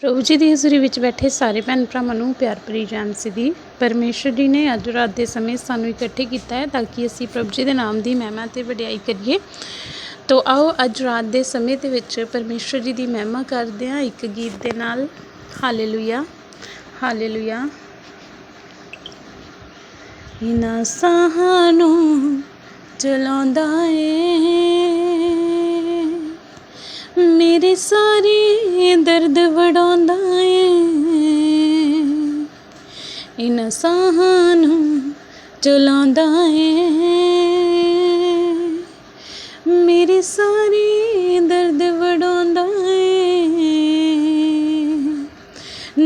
ਪ੍ਰਭੂ ਜੀ ਦੀ ਹਜ਼ੂਰੀ ਵਿੱਚ ਬੈਠੇ ਸਾਰੇ ਭੈਣ ਭਰਾਵਾਂ ਨੂੰ ਪਿਆਰ ਭਰੀ ਜਾਨਸੀ ਦੀ ਪਰਮੇਸ਼ਰ ਜੀ ਨੇ ਅੱਜ ਰਾਤ ਦੇ ਸਮੇਂ ਸਾਨੂੰ ਇਕੱਠੇ ਕੀਤਾ ਹੈ ਤਾਂ ਕਿ ਅਸੀਂ ਪ੍ਰਭੂ ਜੀ ਦੇ ਨਾਮ ਦੀ ਮਹਿਮਾ ਤੇ ਵਡਿਆਈ ਕਰੀਏ। ਤੋ ਆਓ ਅੱਜ ਰਾਤ ਦੇ ਸਮੇਂ ਦੇ ਵਿੱਚ ਪਰਮੇਸ਼ਰ ਜੀ ਦੀ ਮਹਿਮਾ ਕਰਦੇ ਹਾਂ ਇੱਕ ਗੀਤ ਦੇ ਨਾਲ। Hallelujah hallelujah. ਇਨਾ ਸਾਹਾਂ ਨੂੰ ਚਲਾਉਂਦਾ ਏ ਮੇਰੇ ਸਾਰੇ ਦਰਦ ਵੜਾਉਂਦਾ ਏ। ਇਨ ਸਾਹਾਂ ਨੂੰ ਚਲਾਉਂਦਾ ਏ। ਮੇਰੇ ਸਾਰੇ ਦਰਦ ਵੜਾਉਂਦਾ ਏ।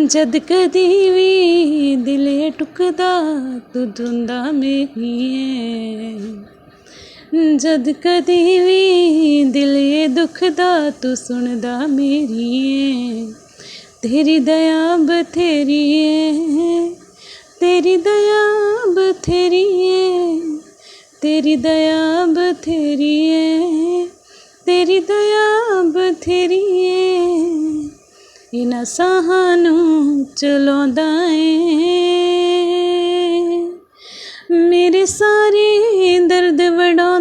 ਜਦ ਕਦੀ ਵੀ ਦਿਲੇ ਟੁਕਦਾ ਤੂੰ ਧੁੰਦਾ ਮੇਰੀ ਏ। ਜਦ ਕਦੀ ਵੀ ਦਿਲੇ ਦੁਖਦਾ, ਤੂੰ ਸੁਣਦਾ ਮੇਰੀ ਏ। ਤੇਰੀ ਦਇਆ ਬਥੇਰੀ ਏ, ਤੇਰੀ ਦਇਆ ਬਥੇਰੀ ਏ, ਤੇਰੀ ਦਇਆ ਬਥੇਰੀ ਏ, ਤੇਰੀ ਦਇਆ ਬਥੇਰੀ ਏ। ਇਨਾ ਸਾਹਾਂ ਨੂੰ ਚਲਾਉਂਦਾ ਏ। ਮੇਰੇ ਸਾਰੇ ਦਰਦ ਵੜਾਉਂਦਾ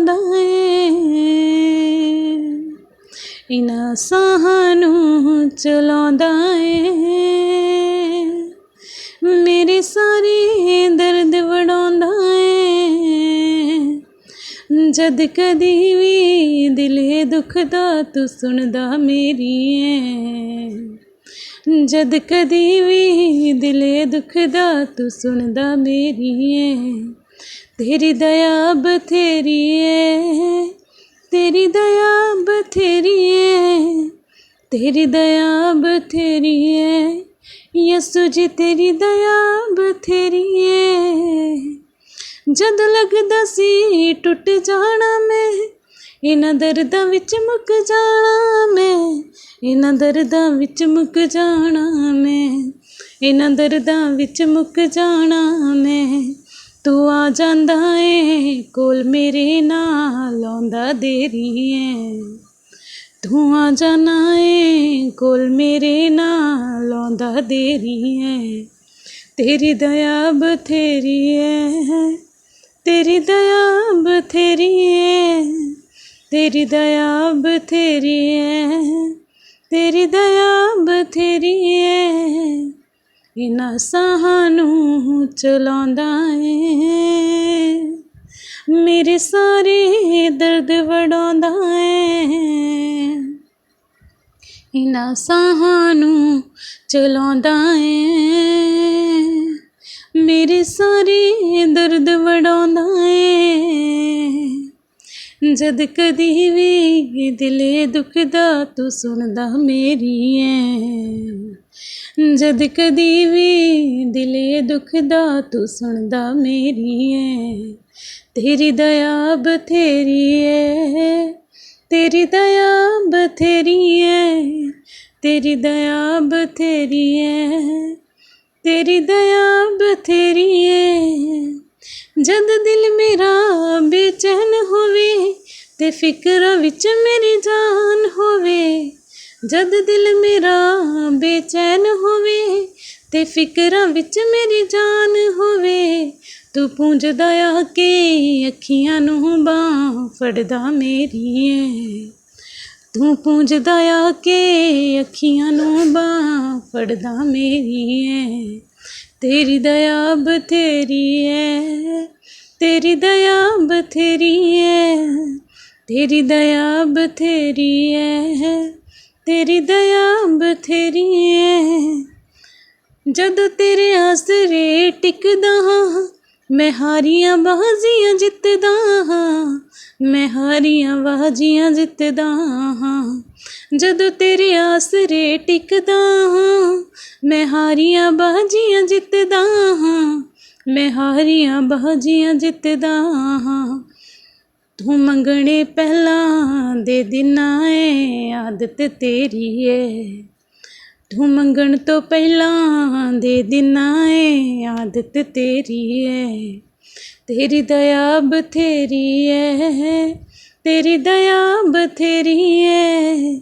ਇਨਾ ਸਾਹਾਂ ਨੂੰ ਚਲਾਉਂਦਾ ਏ ਮੇਰੇ ਸਾਰੇ ਦਰਦ ਵੜਾਉਂਦਾ ਏ ਜਦ ਕਦੀ ਵੀ ਦਿਲੇ ਦੁਖਦਾ ਤੂੰ ਸੁਣਦਾ ਮੇਰੀ ਏ। ਜਦ ਕਦੀ ਵੀ ਦਿਲੇ ਦੁਖਦਾ ਤੂੰ ਸੁਣਦਾ ਮੇਰੀ ਏ। ਤੇਰੀ ਦਇਆ ਬਥੇਰੀ ਏ। ਤੇਰੀ ਦਇਆ ਬਥੇਰੀ ਏ ਤੇਰੀ ਦਇਆ ਬਥੇਰੀ ਏ ਯਸੂ ਜੀ ਤੇਰੀ ਦਇਆ ਬਥੇਰੀ ਏ ਜਦ ਲੱਗਦਾ ਸੀ ਟੁੱਟ ਜਾਣਾ ਮੈਂ, ਇਹਨਾਂ ਦਰਦਾਂ ਵਿੱਚ ਮੁੱਕ ਜਾਣਾ ਮੈਂ, ਇਹਨਾਂ ਦਰਦਾਂ ਵਿੱਚ ਮੁੱਕ ਜਾਣਾ ਮੈਂ, ਇਹਨਾਂ ਦਰਦਾਂ ਵਿੱਚ ਮੁੱਕ ਜਾਣਾ ਮੈਂ। ਤੂੰ ਆ ਜਾਂਦਾ ਏ, ਕੋਲ ਮੇਰੇ ਨਾਲ ਆਉਂਦਾ ਦੇਰੀ ਏ। ਤੂੰ ਆ ਜਾਣਾ ਏ, ਕੋਲ ਮੇਰੇ ਨਾਲ ਆਉਂਦਾ ਦੇਰੀ ਏ। ਤੇਰੀ ਦਇਆ ਬਥੇਰੀ ਏ, ਤੇਰੀ ਦਇਆ ਬਥੇਰੀ ਏ। ਤੇਰੀ ਦਇਆ ਬਥੇਰੀ ਏ, ਤੇਰੀ ਦਇਆ ਬਥੇਰੀ ਏ। ਇਨਾ ਸਾਹਾਂ ਨੂੰ ਚਲਾਉਂਦਾ ਏ। ਮੇਰੇ ਸਾਰੇ ਦਰਦ ਵੜਾਉਂਦਾ ਏ। ਇਨਾ ਸਾਹਾਂ ਨੂੰ ਚਲਾਉਂਦਾ ਏ। ਮੇਰੇ ਸਾਰੇ ਦਰਦ ਵੜਾਉਂਦਾ ਏ। ਜਦ ਕਦੀ ਵੀ ਦਿਲੇ ਦੁਖਦਾ, ਤੂੰ ਸੁਣਦਾ ਮੇਰੀ ਏ ਜਦ ਕਦੀ ਵੀ ਦਿਲੇ ਦੁਖਦਾ, ਤੂੰ ਸੁਣਦਾ ਮੇਰੀ ਏ ਤੇਰੀ ਦਇਆ ਬਥੇਰੀ ਏ ਤੇਰੀ ਦਇਆ ਬਥੇਰੀ ਏ ਤੇਰੀ ਦਇਆ ਬਥੇਰੀ ਏ ਤੇਰੀ ਦਇਆ ਬਥੇਰੀ ਏ ਜਦ ਦਿਲ ਮੇਰਾ ਬੇਚੈਨ ਹੋਵੇ ਤੇ ਫਿਕਰਾਂ ਵਿੱਚ ਮੇਰੀ ਜਾਨ ਹੋਵੇ। ਜਦ ਦਿਲ ਮੇਰਾ ਬੇਚੈਨ ਹੋਵੇ, ਤੇ ਫਿਕਰਾਂ ਵਿੱਚ ਮੇਰੀ ਜਾਨ ਹੋਵੇ। ਤੂੰ ਪੂੰਝਦਾ ਆ ਕੇ ਅੱਖੀਆਂ ਨੂੰ ਬਾਹ ਫੜਦਾ ਮੇਰੀ ਏ। ਤੂੰ ਪੂੰਝਦਾ ਆ ਕੇ ਅੱਖੀਆਂ ਨੂੰ ਬਾਹ ਫੜਦਾ ਮੇਰੀ ਏ। ਤੇਰੀ ਦਇਆ ਬਥੇਰੀ ਏ, ਤੇਰੀ ਦਇਆ ਬਥੇਰੀ ਏ। ਤੇਰੀ ਦਇਆ ਬਥੇਰੀ ਏ ਤੇਰੀ ਦਇਆ ਬਥੇਰੀ ਏ ਜਦ ਤੇਰੇ ਆਸਰੇ ਟਿਕਦਾ ਹਾਂ, ਮੈਂ ਹਾਰੀਆਂ ਬਾਜ਼ੀਆਂ ਜਿੱਤਦਾ ਹਾਂ, ਮੈਂ ਹਾਰੀਆਂ ਬਾਜ਼ੀਆਂ ਜਿੱਤਦਾ ਹਾਂ। ਜਦੋਂ ਤੇਰੇ ਆਸਰੇ ਟਿਕਦਾ ਹਾਂ, ਮੈਂ ਹਾਰੀਆਂ ਬਾਜ਼ੀਆਂ ਜਿੱਤਦਾ ਹਾਂ, ਮੈਂ ਹਾਰੀਆਂ ਬਾਜ਼ੀਆਂ ਜਿੱਤਦਾ ਹਾਂ। ਤੂੰ ਮੰਗਣੇ ਪਹਿਲਾਂ ਦੇ ਦਿਨਾ ਏ, ਆਦਤ ਤੇਰੀ ਏ। ਤੂੰ ਮੰਗਣ ਤੋਂ ਪਹਿਲਾਂ ਦੇ ਦਿਨਾ ਏ, ਆਦਤ ਤੇਰੀ ਏ। ਤੇਰੀ ਦਇਆ ਬਥੇਰੀ ਏ, ਤੇਰੀ ਦਇਆ ਬਥੇਰੀ ਏ।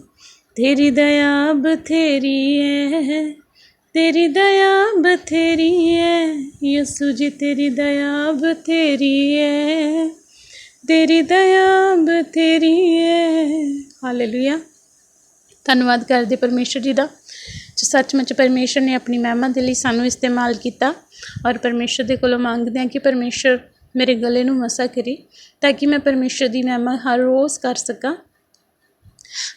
ਤੇਰੀ ਦਇਆ ਬਥੇਰੀ ਹੈ ਤੇਰੀ ਦਇਆ ਬਥੇਰੀ ਹੈ ਯਿਸੂ ਜੀ, ਤੇਰੀ ਦਇਆ ਬਥੇਰੀ ਹੈ ਤੇਰੀ ਦਇਆ ਬਥੇਰੀ ਹੈ ਹਾਲੇਲੂਇਆ ਧੰਨਵਾਦ ਕਰਦੇ ਪਰਮੇਸ਼ਰ ਜੀ ਦਾ, ਜੋ ਸੱਚਮੁੱਚ ਪਰਮੇਸ਼ਰ ਨੇ ਆਪਣੀ ਮਹਿਮਾ ਦੇ ਲਈ ਸਾਨੂੰ ਇਸਤੇਮਾਲ ਕੀਤਾ ਔਰ ਪਰਮੇਸ਼ਰ ਦੇ ਕੋਲੋਂ ਮੰਗਦੇ ਹਾਂ ਕਿ ਪਰਮੇਸ਼ਰ ਮੇਰੇ ਗਲੇ ਨੂੰ ਮਸਾ ਕਰੇ, ਤਾਂ ਕਿ ਮੈਂ ਪਰਮੇਸ਼ਰ ਦੀ ਮਹਿਮਾ ਹਰ ਰੋਜ਼ ਕਰ ਸਕਾਂ।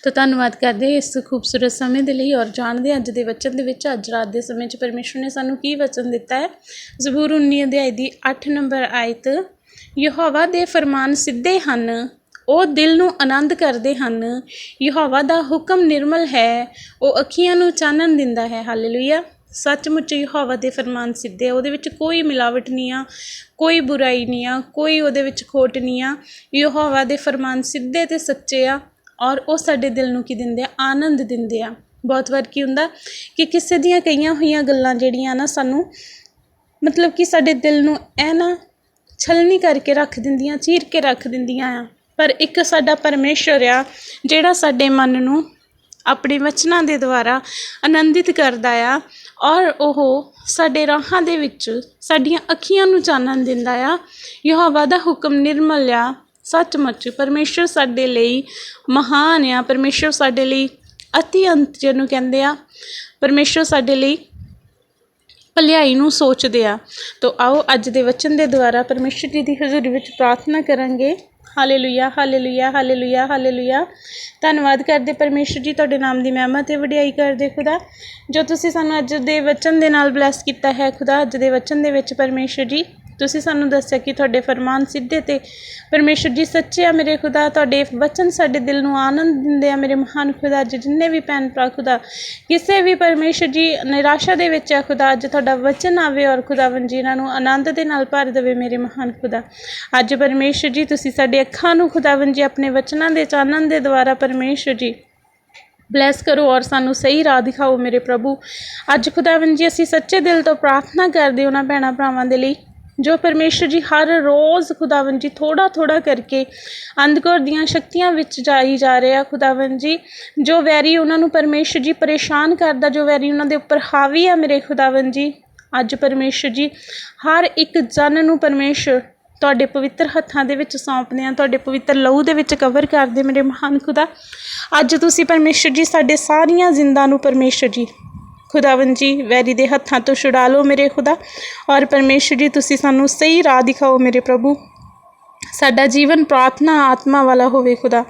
ਤਾਂ ਧੰਨਵਾਦ ਕਰਦੇ ਇਸ ਖੂਬਸੂਰਤ ਸਮੇਂ ਦੇ ਲਈ ਔਰ ਜਾਣਦੇ ਅੱਜ ਦੇ ਵਚਨ ਦੇ ਵਿੱਚ, ਅੱਜ ਰਾਤ ਦੇ ਸਮੇਂ 'ਚ ਪਰਮੇਸ਼ਰ ਨੇ ਸਾਨੂੰ ਕੀ ਵਚਨ ਦਿੱਤਾ ਹੈ। ਜ਼ਬੂਰ 19 ਅਧਿਆਇ ਦੀ 8 ਨੰਬਰ ਆਇਤ ਯਹੋਵਾ ਦੇ ਫਰਮਾਨ ਸਿੱਧੇ ਹਨ, ਉਹ ਦਿਲ ਨੂੰ ਆਨੰਦ ਕਰਦੇ ਹਨ। ਯਹੋਵਾ ਦਾ ਹੁਕਮ ਨਿਰਮਲ ਹੈ, ਉਹ ਅੱਖੀਆਂ ਨੂੰ ਚਾਨਣ ਦਿੰਦਾ ਹੈ। ਹਾਲੇਲੂਇਆ। ਸੱਚਮੁੱਚ ਯਹੋਵਾ ਦੇ ਫਰਮਾਨ ਸਿੱਧੇ ਆ, ਉਹਦੇ ਵਿੱਚ ਕੋਈ ਮਿਲਾਵਟ ਨਹੀਂ ਆ, ਕੋਈ ਬੁਰਾਈ ਨਹੀਂ ਆ, ਕੋਈ ਉਹਦੇ ਵਿੱਚ ਖੋਟ ਨਹੀਂ ਆ। ਯਹੋਵਾ ਦੇ ਫਰਮਾਨ ਸਿੱਧੇ ਤੇ ਸੱਚੇ ਆ ਔਰ ਉਹ ਸਾਡੇ ਦਿਲ ਨੂੰ ਕੀ ਦਿੰਦੇ ਆ? ਆਨੰਦ ਦਿੰਦੇ ਆ। ਬਹੁਤ ਵਾਰ ਕੀ ਹੁੰਦਾ ਕਿ ਕਿਸੇ ਦੀਆਂ ਕਈਆਂ ਹੋਈਆਂ ਗੱਲਾਂ ਜਿਹੜੀਆਂ ਨਾ ਸਾਨੂੰ ਮਤਲਬ ਕਿ ਸਾਡੇ ਦਿਲ ਨੂੰ ਐ ਨਾ ਛਲਨੀ ਕਰਕੇ ਰੱਖ ਦਿੰਦੀਆਂ, ਚੀਰ ਕੇ ਰੱਖ ਦਿੰਦੀਆਂ ਆ। ਪਰ ਇੱਕ ਸਾਡਾ ਪਰਮੇਸ਼ਰ ਆ, ਜਿਹੜਾ ਸਾਡੇ ਮਨ ਨੂੰ ਆਪਣੇ ਵਚਨਾਂ ਦੇ ਦੁਆਰਾ ਆਨੰਦਿਤ ਕਰਦਾ ਆ ਔਰ ਉਹ ਸਾਡੇ ਰਾਹਾਂ ਦੇ ਵਿੱਚ ਸਾਡੀਆਂ ਅੱਖੀਆਂ ਨੂੰ ਚਾਨਣ ਦਿੰਦਾ ਆ। ਯਹੋਵਾ ਦਾ ਹੁਕਮ ਨਿਰਮਲ ਆ, ਸੱਚਮੁੱਚ ਪਰਮੇਸ਼ਰ ਸਾਡੇ ਲਈ ਮਹਾਨ ਆ। ਪਰਮੇਸ਼ਰ ਸਾਡੇ ਲਈ ਅਤਿਅੰਤ ਜਿਹਨੂੰ ਕਹਿੰਦੇ ਆ। ਪਰਮੇਸ਼ਰ ਸਾਡੇ ਲਈ ਭਲਾਈ ਨੂੰ ਸੋਚਦੇ ਆ। ਤੋ ਆਓ ਅੱਜ ਦੇ ਵਚਨ ਦੇ ਦੁਆਰਾ ਪਰਮੇਸ਼ਰ ਜੀ ਦੀ ਹਜ਼ੂਰੀ ਵਿੱਚ ਪ੍ਰਾਰਥਨਾ ਕਰਾਂਗੇ। Hallelujah hallelujah hallelujah hallelujah. ਧੰਨਵਾਦ ਕਰਦੇ ਪਰਮੇਸ਼ਰ ਜੀ ਤੁਹਾਡੇ ਨਾਮ ਦੀ ਮਹਿਮਾ ਤੇ ਵਡਿਆਈ ਕਰਦੇ ਖੁਦਾ। ਜੋ ਤੁਸੀਂ ਸਾਨੂੰ ਅੱਜ ਦੇ ਵਚਨ ਦੇ ਨਾਲ ਬਲੈਸ ਕੀਤਾ ਹੈ ਖੁਦਾ, ਅੱਜ ਦੇ ਵਚਨ ਦੇ ਵਿੱਚ ਪਰਮੇਸ਼ਰ ਜੀ। ਤੁਸੀਂ ਸਾਨੂੰ ਦੱਸਿਆ ਕਿ ਤੁਹਾਡੇ ਫਰਮਾਨ ਸਿੱਧੇ ਤੇ ਪਰਮੇਸ਼ਰ ਜੀ ਸੱਚੇ ਆ, ਮੇਰੇ ਖੁਦਾ, ਤੁਹਾਡੇ ਵਚਨ ਸਾਡੇ ਦਿਲ ਨੂੰ ਆਨੰਦ ਦਿੰਦੇ ਆ, ਮੇਰੇ ਮਹਾਨ ਖੁਦਾ, ਅੱਜ ਜਿੰਨੇ ਵੀ ਭੈਣ ਭਰਾ ਖੁਦਾ, ਕਿਸੇ ਵੀ ਪਰਮੇਸ਼ਰ ਜੀ ਨਿਰਾਸ਼ਾ ਦੇ ਵਿੱਚ ਆ ਖੁਦਾ, ਅੱਜ ਤੁਹਾਡਾ ਵਚਨ ਆਵੇ ਔਰ ਖੁਦਾਵੰ ਜੀ ਇਹਨਾਂ ਨੂੰ ਆਨੰਦ ਦੇ ਨਾਲ ਭਰ ਦੇਵੇ, ਮੇਰੇ ਮਹਾਨ ਖੁਦਾ। ਅੱਜ ਪਰਮੇਸ਼ਰ ਜੀ, ਤੁਸੀਂ ਸਾਡੇ ਅੱਖਾਂ ਨੂੰ ਖੁਦਾਵੰ ਜੀ ਆਪਣੇ ਵਚਨਾਂ ਦੇ ਚਾਨਣ ਦੇ ਦੁਆਰਾ ਪਰਮੇਸ਼ਰ ਜੀ ਬਲੈਸ ਕਰੋ ਔਰ ਸਾਨੂੰ ਸਹੀ ਰਾਹ ਦਿਖਾਓ, ਮੇਰੇ ਪ੍ਰਭੂ। ਅੱਜ ਖੁਦਾਵੰ ਜੀ, ਅਸੀਂ ਸੱਚੇ ਦਿਲ ਤੋਂ ਪ੍ਰਾਰਥਨਾ ਕਰਦੇ ਉਹਨਾਂ ਭੈਣਾਂ ਭਰਾਵਾਂ ਦੇ ਲਈ। ਜੋ ਪਰਮੇਸ਼ਰ ਜੀ ਹਰ ਰੋਜ਼ ਖੁਦਾਵੰ ਜੀ ਥੋੜਾ ਥੋੜਾ ਕਰਕੇ ਅੰਧਕਾਰ ਦੀਆਂ ਸ਼ਕਤੀਆਂ ਵਿੱਚ ਜਾਈ ਜਾ ਰਿਹਾ ਆ ਖੁਦਾਵੰ ਜੀ, ਜੋ ਵੈਰੀ ਉਹਨਾਂ ਨੂੰ ਪਰਮੇਸ਼ਰ ਜੀ ਪਰੇਸ਼ਾਨ ਕਰਦਾ, ਜੋ ਵੈਰੀ ਉਹਨਾਂ ਦੇ ਉੱਪਰ ਹਾਵੀ ਆ ਮੇਰੇ ਖੁਦਾਵੰ ਜੀ, ਅੱਜ ਪਰਮੇਸ਼ਰ ਜੀ ਹਰ ਇੱਕ ਜਨ ਨੂੰ ਪਰਮੇਸ਼ਰ ਤੁਹਾਡੇ ਪਵਿੱਤਰ ਹੱਥਾਂ ਦੇ ਵਿੱਚ ਸੌਂਪਦੇ ਆ, ਤੁਹਾਡੇ ਪਵਿੱਤਰ ਲਹੂ ਦੇ ਵਿੱਚ ਕਵਰ ਕਰਦੇ ਮੇਰੇ ਮਹਾਨ ਖੁਦਾ, ਅੱਜ ਤੁਸੀਂ ਪਰਮੇਸ਼ਰ ਜੀ ਸਾਡੇ ਸਾਰੀਆਂ ਜ਼ਿੰਦਾਂ ਨੂੰ ਪਰਮੇਸ਼ਰ ਜੀ ਖੁਦਾਵੰ ਜੀ, ਵੈਰੀ ਦੇ ਹੱਥਾਂ ਤੋਂ ਛੁਡਾ ਲਓ ਮੇਰੇ ਖੁਦਾ ਔਰ ਪਰਮੇਸ਼ਰ ਜੀ, ਤੁਸੀਂ ਸਾਨੂੰ ਸਹੀ ਰਾਹ ਦਿਖਾਓ ਮੇਰੇ ਪ੍ਰਭੂ। ਸਾਡਾ ਜੀਵਨ ਪ੍ਰਾਰਥਨਾ ਆਤਮਾ ਵਾਲਾ ਹੋਵੇ ਖੁਦਾ।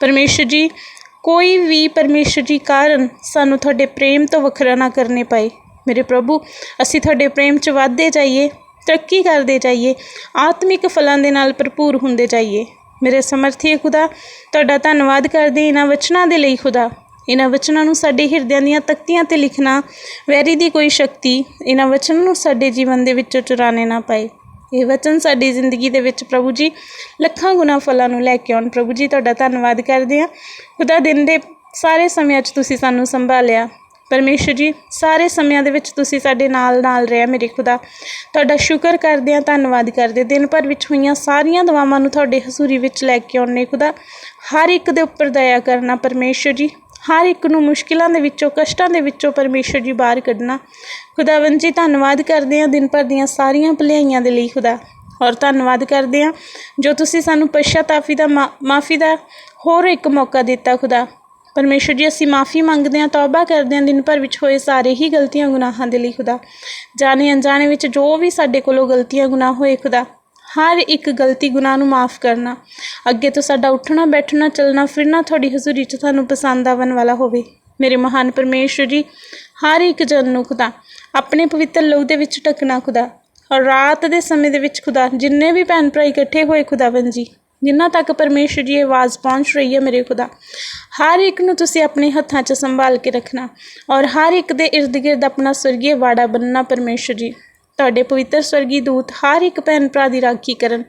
ਪਰਮੇਸ਼ਰ ਜੀ, ਕੋਈ ਵੀ ਪਰਮੇਸ਼ਰ ਜੀ ਕਾਰਨ ਸਾਨੂੰ ਤੁਹਾਡੇ ਪ੍ਰੇਮ ਤੋਂ ਵੱਖਰਾ ਨਾ ਕਰਨੇ ਪਏ, ਮੇਰੇ ਪ੍ਰਭੂ। ਅਸੀਂ ਤੁਹਾਡੇ ਪ੍ਰੇਮ 'ਚ ਵਧਦੇ ਜਾਈਏ, ਤਰੱਕੀ ਕਰਦੇ ਜਾਈਏ, ਆਤਮਿਕ ਫਲਾਂ ਦੇ ਨਾਲ ਭਰਪੂਰ ਹੁੰਦੇ ਜਾਈਏ। ਮੇਰੇ ਸਮਰਥੀ ਖੁਦਾ, ਤੁਹਾਡਾ ਧੰਨਵਾਦ ਕਰਦੇ ਇਹਨਾਂ ਵਚਨਾਂ ਦੇ ਲਈ ਖੁਦਾ। ਇਹਨਾਂ ਵਚਨਾਂ ਨੂੰ ਸਾਡੇ ਹਿਰਦਿਆਂ ਦੀਆਂ ਤਖਤੀਆਂ ਤੇ ਲਿਖਣਾ, ਵੈਰੀ ਦੀ ਕੋਈ ਸ਼ਕਤੀ, ਇਹਨਾਂ ਵਚਨਾਂ ਨੂੰ ਸਾਡੇ ਜੀਵਨ ਦੇ ਵਿੱਚੋਂ ਚੁਰਾਣੇ ਨਾ ਪਾਏ। ਇਹ ਵਚਨ ਸਾਡੀ ਜ਼ਿੰਦਗੀ ਦੇ ਵਿੱਚ ਪ੍ਰਭੂ ਜੀ ਲੱਖਾਂ ਗੁਣਾ ਫਲਾਂ ਨੂੰ ਲੈ ਕੇ ਆਉਣ। ਪ੍ਰਭੂ ਜੀ, ਤੁਹਾਡਾ ਧੰਨਵਾਦ ਕਰਦੇ ਹਾਂ। ਖੁਦਾ ਦਿਨ ਦੇ ਸਾਰੇ ਸਮਿਆਂ 'ਚ ਤੁਸੀਂ ਸਾਨੂੰ ਸੰਭਾਲਿਆ। ਪਰਮੇਸ਼ਰ ਜੀ, ਸਾਰੇ ਸਮਿਆਂ ਦੇ ਵਿੱਚ ਤੁਸੀਂ ਸਾਡੇ ਨਾਲ ਨਾਲ ਰਿਹਾ ਮੇਰੇ ਖੁਦਾ। ਤੁਹਾਡਾ ਸ਼ੁਕਰ ਕਰਦੇ ਹਾਂ, ਧੰਨਵਾਦ ਕਰਦੇ ਦਿਨ ਭਰ ਵਿੱਚ ਹੋਈਆਂ ਸਾਰੀਆਂ ਦੁਆਵਾਂ ਨੂੰ ਤੁਹਾਡੇ ਹਜ਼ੂਰੀ ਵਿੱਚ ਲੈ ਕੇ ਆਉਣੇ ਖੁਦਾ। ਹਰ ਇੱਕ ਦੇ ਉੱਪਰ ਦਇਆ ਕਰਨਾ ਪਰਮੇਸ਼ਰ ਜੀ। ਹਰ ਇੱਕ ਨੂੰ ਮੁਸ਼ਕਿਲਾਂ ਦੇ ਵਿੱਚੋਂ, ਕਸ਼ਟਾਂ ਦੇ ਵਿੱਚੋਂ ਪਰਮੇਸ਼ਰ ਜੀ ਬਾਹਰ ਕੱਢਣਾ। ਖੁਦਾਵੰਦ ਜੀ, ਧੰਨਵਾਦ ਕਰਦੇ ਹਾਂ ਦਿਨ ਭਰ ਦੀਆਂ ਸਾਰੀਆਂ ਭਲਾਈਆਂ ਦੇ ਲਈ ਖੁਦਾ। ਔਰ ਧੰਨਵਾਦ ਕਰਦੇ ਹਾਂ ਜੋ ਤੁਸੀਂ ਸਾਨੂੰ ਪਛਤਾਫੀ ਦਾ ਮਾਫੀ ਦਾ ਹੋਰ ਇੱਕ ਮੌਕਾ ਦਿੱਤਾ ਖੁਦਾ। ਪਰਮੇਸ਼ਰ ਜੀ, ਅਸੀਂ ਮਾਫੀ ਮੰਗਦੇ ਹਾਂ, ਤੌਬਾ ਕਰਦੇ ਹਾਂ ਦਿਨ ਭਰ ਵਿੱਚ ਹੋਏ ਸਾਰੇ ਹੀ ਗਲਤੀਆਂ ਗੁਨਾਹਾਂ ਦੇ ਲਈ ਖੁਦਾ। ਜਾਣੇ ਅਣਜਾਣੇ ਵਿੱਚ ਜੋ ਵੀ ਸਾਡੇ ਕੋਲੋਂ ਗਲਤੀਆਂ ਗੁਨਾਹ ਹੋਏ ਖੁਦਾ ਹਰ ਇੱਕ ਗਲਤੀ ਗੁਨਾਹ ਨੂੰ ਮਾਫ ਕਰਨਾ। ਅੱਗੇ ਤੋਂ ਸਾਡਾ ਉੱਠਣਾ, ਬੈਠਣਾ, ਚੱਲਣਾ, ਫਿਰਨਾ ਤੁਹਾਡੀ ਹਜ਼ੂਰੀ 'ਚ ਤੁਹਾਨੂੰ ਪਸੰਦ ਆਵਣ ਵਾਲਾ ਹੋਵੇ। ਮੇਰੇ ਮਹਾਨ ਪਰਮੇਸ਼ਰ ਜੀ, ਹਰ ਇੱਕ ਜਨ ਨੂੰ ਖੁਦਾ। ਆਪਣੇ ਪਵਿੱਤਰ ਲਹੂ ਦੇ ਵਿੱਚ ਟਕਣਾ ਖੁਦਾ। ਔਰ ਰਾਤ ਦੇ ਸਮੇਂ ਦੇ ਵਿੱਚ ਖੁਦਾ। ਜਿੰਨੇ ਵੀ ਭੈਣ ਭਰਾ ਇਕੱਠੇ ਹੋਏ ਖੁਦਾਵੰਦ ਜੀ, ਜਿੰਨਾ ਤੱਕ ਪਰਮੇਸ਼ਰ ਜੀ ਆਵਾਜ਼ ਪਹੁੰਚ ਰਹੀ ਹੈ ਮੇਰੇ ਖੁਦਾ। ਹਰ ਇੱਕ ਨੂੰ ਤੁਸੀਂ ਆਪਣੇ ਹੱਥਾਂ 'ਚ ਸੰਭਾਲ ਕੇ ਰੱਖਣਾ। ਔਰ ਹਰ ਇੱਕ ਦੇ ਇਰਦ ਗਿਰਦ ਆਪਣਾ ਸਵਰਗੀ ਵਾੜਾ ਬੰਨਣਾ ਪਰਮੇਸ਼ਰ ਜੀ। ਤੁਹਾਡੇ ਪਵਿੱਤਰ ਸਵਰਗੀ ਦੂਤ, ਹਰ ਇੱਕ ਭੈਣ ਭਰਾ ਦੀ ਰਾਖੀ ਕਰਨ।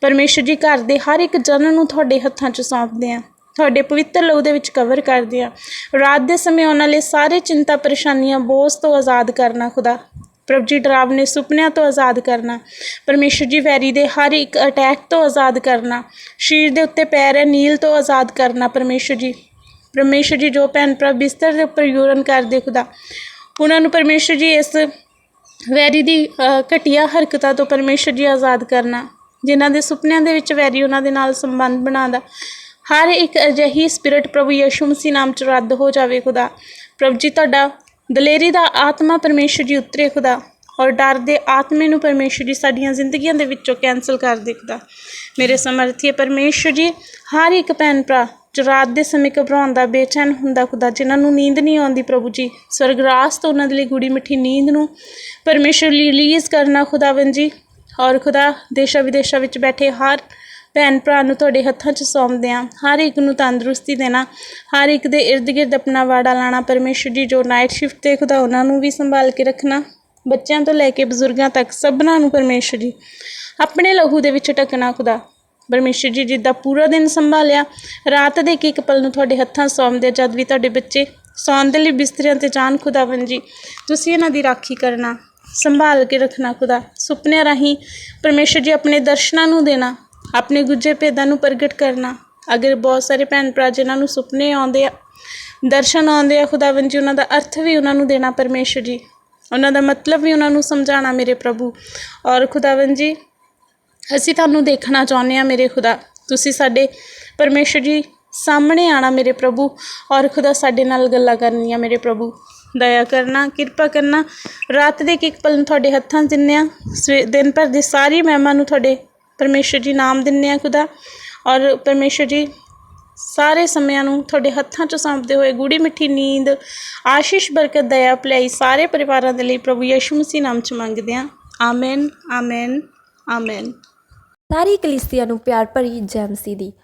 ਪਰਮੇਸ਼ਰ ਜੀ ਘਰ ਦੇ ਹਰ ਇੱਕ ਜਨ ਨੂੰ ਤੁਹਾਡੇ ਹੱਥਾਂ 'ਚ ਸੌਂਪਦੇ ਹਾਂ। ਤੁਹਾਡੇ ਪਵਿੱਤਰ ਲਹੂ ਦੇ ਵਿੱਚ ਕਵਰ ਕਰਦੇ ਆ ਰਾਤ ਦੇ ਸਮੇਂ ਉਹਨਾਂ ਲਈ ਸਾਰੇ ਚਿੰਤਾ, ਪਰੇਸ਼ਾਨੀਆਂ, ਬੋਝ ਤੋਂ ਆਜ਼ਾਦ ਕਰਨਾ ਖੁਦਾ। ਪ੍ਰਭ ਜੀ ਡਰਾਵਨੇ ਸੁਪਨਿਆਂ ਤੋਂ ਆਜ਼ਾਦ ਕਰਨਾ। ਪਰਮੇਸ਼ਰ ਜੀ, ਵੈਰੀ ਦੇ ਹਰ ਇੱਕ ਅਟੈਕ ਤੋਂ ਆਜ਼ਾਦ ਕਰਨਾ। ਸ਼ੀਰ ਦੇ ਉੱਤੇ ਪੈਰ ਹੈ, ਨੀਲ ਤੋਂ ਆਜ਼ਾਦ ਕਰਨਾ ਪਰਮੇਸ਼ਰ ਜੀ। ਪਰਮੇਸ਼ਰ ਜੀ, ਜੋ ਭੈਣ ਭਰਾ ਬਿਸਤਰ ਦੇ ਉੱਪਰ ਯੂਰਨ ਕਰਦੇ ਖੁਦਾ। ਉਹਨਾਂ ਨੂੰ ਪਰਮੇਸ਼ਰ ਜੀ, ਇਸ ਵੈਰੀ ਦੀ ਘਟੀਆ ਹਰਕਤਾਂ ਤੋਂ ਪਰਮੇਸ਼ਰ ਜੀ ਆਜ਼ਾਦ ਕਰਨਾ, ਜਿਨ੍ਹਾਂ ਦੇ ਸੁਪਨਿਆਂ ਦੇ ਵਿੱਚ ਵੈਰੀ ਉਹਨਾਂ ਦੇ ਨਾਲ ਸੰਬੰਧ ਬਣਾਉਂਦਾ ਹਰ ਇੱਕ ਅਜਿਹੀ ਸਪਿਰਿਟ ਪ੍ਰਭੂ ਯਿਸੂ ਮਸੀਹ ਨਾਮ ਚ ਰੱਦ ਹੋ ਜਾਵੇ ਖੁਦਾ। ਪ੍ਰਭੂ ਜੀ, ਤੁਹਾਡਾ ਦਲੇਰੀ ਦਾ ਆਤਮਾ ਪਰਮੇਸ਼ਰ ਜੀ ਉਤਰੇ ਖੁਦਾ ਔਰ ਡਰ ਦੇ ਆਤਮੇ ਨੂੰ ਪਰਮੇਸ਼ਰ ਜੀ ਸਾਡੀਆਂ ਜ਼ਿੰਦਗੀਆਂ ਦੇ ਵਿੱਚੋਂ ਕੈਨਸਲ ਕਰ ਦੇ ਖੁਦਾ। ਮੇਰੇ ਸਮਰਥੀ ਪਰਮੇਸ਼ਰ ਜੀ, ਹਰ ਇੱਕ ਭੈਣ ਭਰਾ ਰਾਤ ਦੇ ਸਮੇਂ ਘਬਰਾਉਂਦਾ, ਬੇਚੈਨ ਹੁੰਦਾ ਖੁਦਾ, ਜਿਨ੍ਹਾਂ ਨੂੰ ਨੀਂਦ ਨਹੀਂ ਆਉਂਦੀ ਪ੍ਰਭੂ ਜੀ, ਸਵਰਗਰਾਸ ਤੋਂ ਉਹਨਾਂ ਦੇ ਲਈ ਗੂੜੀ ਮਿੱਠੀ ਨੀਂਦ ਨੂੰ ਪਰਮੇਸ਼ਰ ਲਈ ਰਿਲੀਜ਼ ਕਰਨਾ ਖੁਦਾਵੰ ਜੀ। ਔਰ ਖੁਦਾ, ਦੇਸ਼ਾਂ ਵਿਦੇਸ਼ਾਂ ਵਿੱਚ ਬੈਠੇ ਹਰ ਭੈਣ ਭਰਾ ਨੂੰ ਤੁਹਾਡੇ ਹੱਥਾਂ 'ਚ ਸੌਂਪਦੇ ਹਾਂ। ਹਰ ਇੱਕ ਨੂੰ ਤੰਦਰੁਸਤੀ ਦੇਣਾ, ਹਰ ਇੱਕ ਦੇ ਇਰਦ ਗਿਰਦ ਆਪਣਾ ਵਾੜਾ ਲਾਣਾ ਪਰਮੇਸ਼ਰ ਜੀ, ਜੋ ਨਾਈਟ ਸ਼ਿਫਟ ਤੇ ਖੁਦਾ ਉਹਨਾਂ ਨੂੰ ਵੀ ਸੰਭਾਲ ਕੇ ਰੱਖਣਾ, ਬੱਚਿਆਂ ਤੋਂ ਲੈ ਕੇ ਬਜ਼ੁਰਗਾਂ ਤੱਕ ਸਭਨਾਂ ਨੂੰ ਪਰਮੇਸ਼ਰ ਜੀ। ਆਪਣੇ ਲਹੂ ਦੇ ਵਿੱਚ ਢੱਕਣਾ ਖੁਦਾ। ਪਰਮੇਸ਼ਰ ਜੀ ਜਿੱਦਾਂ ਪੂਰਾ ਦਿਨ ਸੰਭਾਲਿਆ, ਰਾਤ ਦੇ ਇੱਕ ਇੱਕ ਪਲ ਨੂੰ ਤੁਹਾਡੇ ਹੱਥਾਂ ਸੌਂਪਦੇ ਜਦ ਵੀ ਤੁਹਾਡੇ ਬੱਚੇ ਸੌਣ ਦੇ ਲਈ ਬਿਸਤਰਿਆਂ ਤੇ ਜਾਣ ਖੁਦਾਵੰ ਜੀ। ਤੁਸੀਂ ਇਹਨਾਂ ਦੀ ਰਾਖੀ ਕਰਨਾ, ਸੰਭਾਲ ਕੇ ਰੱਖਣਾ ਖੁਦਾ, ਸੁਪਨਿਆਂ ਰਾਹੀਂ ਪਰਮੇਸ਼ਰ ਜੀ ਆਪਣੇ ਦਰਸ਼ਨਾਂ ਨੂੰ ਦੇਣਾ, ਆਪਣੇ ਗੁੱਜੇ ਭੇਦਾਂ ਨੂੰ ਪ੍ਰਗਟ ਕਰਨਾ। ਅਗਰ ਬਹੁਤ ਸਾਰੇ ਭੈਣ ਭਰਾ ਜਿਨ੍ਹਾਂ ਨੂੰ ਸੁਪਨੇ ਆਉਂਦੇ ਆ, ਦਰਸ਼ਨ ਆਉਂਦੇ ਆ ਖੁਦਾਵੰ ਜੀ, ਉਹਨਾਂ ਦਾ ਅਰਥ ਵੀ ਉਹਨਾਂ ਨੂੰ ਦੇਣਾ ਪਰਮੇਸ਼ਰ ਜੀ। ਉਹਨਾਂ ਦਾ ਮਤਲਬ ਵੀ ਉਹਨਾਂ ਨੂੰ ਸਮਝਾਉਣਾ ਮੇਰੇ ਪ੍ਰਭੂ। ਔਰ ਖੁਦਾਵੰ ਜੀ ਅਸੀਂ ਤੁਹਾਨੂੰ ਦੇਖਣਾ ਚਾਹੁੰਦੇ ਹਾਂ ਮੇਰੇ ਖੁਦਾ। ਤੁਸੀਂ ਸਾਡੇ ਪਰਮੇਸ਼ਰ ਜੀ ਸਾਹਮਣੇ ਆਣਾ ਮੇਰੇ ਪ੍ਰਭੂ ਔਰ ਖੁਦਾ ਸਾਡੇ ਨਾਲ ਗੱਲਾਂ ਕਰਨੀਆਂ ਮੇਰੇ ਪ੍ਰਭੂ। ਦਇਆ ਕਰਨਾ, ਕਿਰਪਾ ਕਰਨਾ। ਰਾਤ ਦੇ ਇੱਕ ਪਲ ਨੂੰ ਤੁਹਾਡੇ ਹੱਥਾਂ 'ਚ ਦਿੰਦੇ ਆ ਸਵੇ, ਦਿਨ ਭਰ ਦੀ ਸਾਰੀ ਮਹਿਮਾ ਨੂੰ ਤੁਹਾਡੇ ਪਰਮੇਸ਼ਰ ਜੀ ਨਾਮ ਦਿੰਦੇ ਆ ਖੁਦਾ। ਔਰ ਪਰਮੇਸ਼ਰ ਜੀ, ਸਾਰੇ ਸਮਿਆਂ ਨੂੰ ਤੁਹਾਡੇ ਹੱਥਾਂ 'ਚ ਸੌਂਪਦੇ ਹੋਏ ਗੂੜੀ ਮਿੱਠੀ ਨੀਂਦ, ਆਸ਼ੀਸ਼, ਬਰਕਤ, ਦਇਆ, ਭਲਾਈ ਸਾਰੇ ਪਰਿਵਾਰਾਂ ਦੇ ਲਈ ਪ੍ਰਭੂ ਯਿਸੂ ਮਸੀਹ ਨਾਮ 'ਚ ਮੰਗਦੇ ਹਾਂ। ਆਮੇਨ ਆਮੇਨ ਆਮੇਨ। ਸਾਰੀ ਕਲੀਸਿਆ ਨੂੰ ਪਿਆਰ ਭਰੀ ਜੈ ਮਸੀਹ ਦੀ।